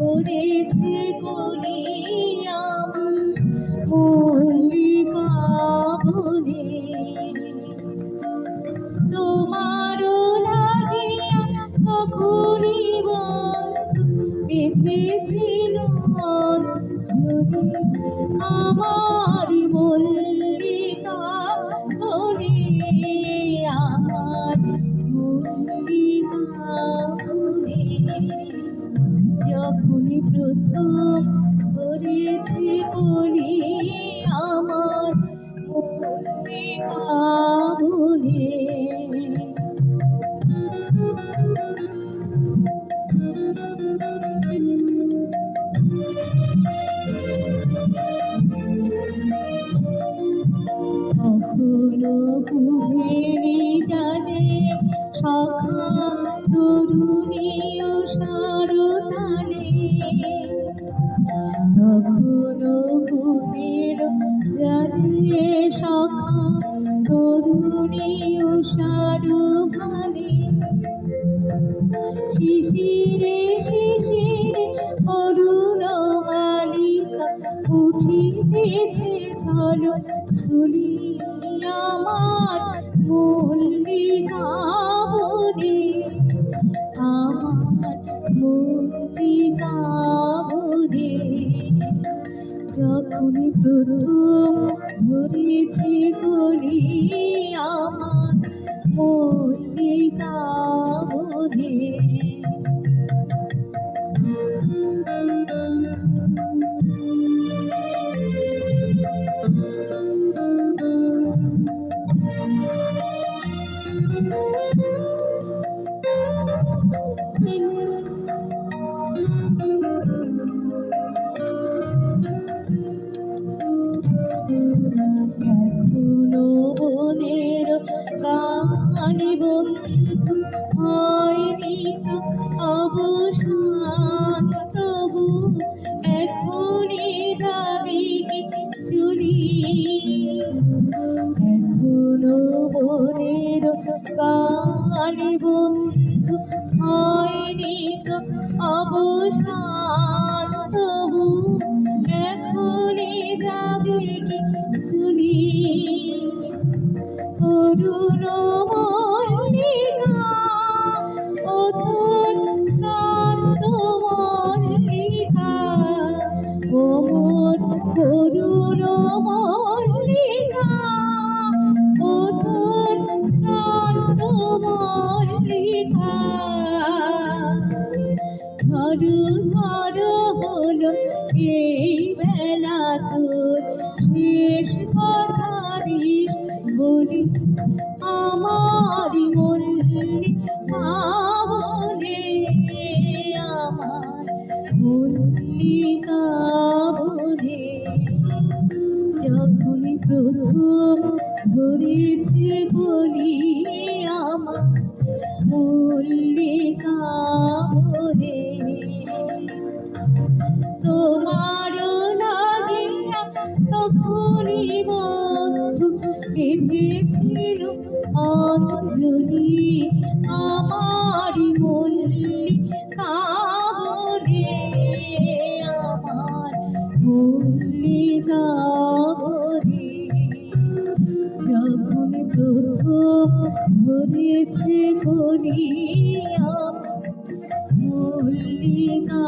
করেছে করিয়াম মল্লিকা বনে তোমার লাগিয়া তখনই বন্ধু বেঁধেছিল আমার মল্লিকা আমার মল্লিকা ওরে যখনই প্রথম ধরেছে কলি আমার বলে কখনো সখা তরুণী ও সারতালে কখনো কুহের জানে সখা তরুণী ও সারুভালে শিশিরে শিশিরে অরুণ মালিকা উঠিতেছে ঝল ছুলি আমার মল্লিকা বলে যখন প্রথম ধরেছে কলি এখনও বনের গানে বন্ধু হয়নি অবসান। তবু এখনই যাবি চুরি? এখনও বনের গানে বন্ধু হয়নি তো অবসান। ঝড় ঝড় হলো এই বেলা তোর শেষ কথা বলি আমার বললি বলে আমার মল্লিকা বলে যখনই প্রথম ধরেছে বলি অঞ্জলি আমার মল্লিকা বলে আমার মল্লিকা যখন মল্লিকা